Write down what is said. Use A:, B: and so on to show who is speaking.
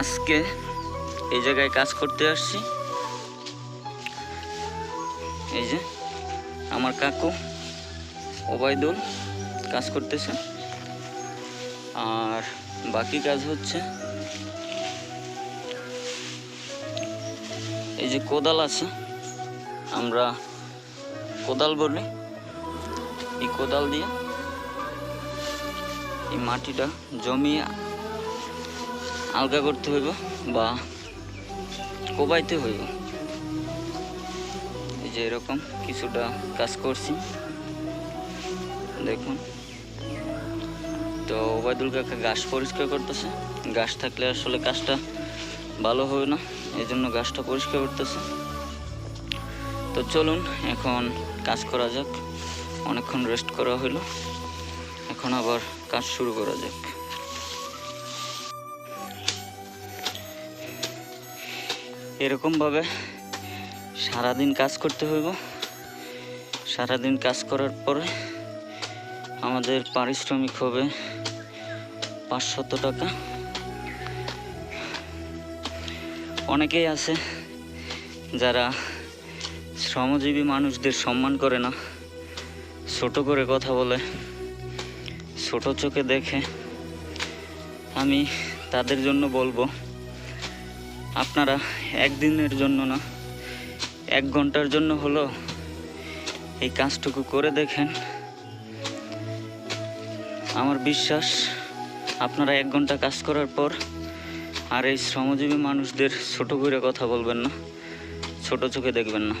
A: আজকে এই জায়গায় কাজ করতে আসছি। এই যে আমার কাকু ওবায়দুল কাজ করতেছে। আর বাকি কাজ হচ্ছে এই যে কোদাল আছে, আমরা কোদাল বলি। এই কোদাল দিয়ে এই মাটিটা জমিয়ে আলগা করতে হইব বা কোবাইতে হইব। এই যে এরকম কিছুটা কাজ করছি। দেখুন। তো ওবায়দুল কাকা ঘাস পরিষ্কার করতেছে। ঘাস থাকলে আসলে কাজটা ভালো হবে না এই জন্য ঘাসটা পরিষ্কার করতেছে। তো চলুন, এখন কাজ করা যাক। অনেকক্ষণ রেস্ট করা হলো এখন আবার কাজ শুরু করা যাক। এরকমভাবে সারাদিন কাজ করতে হইব। সারাদিন কাজ করার পরে আমাদের পারিশ্রমিক হবে পাঁচশত টাকা। অনেকেই আছে যারা শ্রমজীবী মানুষদের সম্মান করে না, ছোট করে কথা বলে, ছোট চোখে দেখে। আমি তাদের জন্য বলব আপনারা একদিনের জন্য না, এক ঘণ্টার জন্য হলো এই কাজটুকু করে দেখেন। আমার বিশ্বাস, আপনারা এক ঘণ্টা কাজ করার পর আর এই শ্রমজীবী মানুষদের ছোট করে কথা বলবেন না, ছোট চোখে দেখবেন না।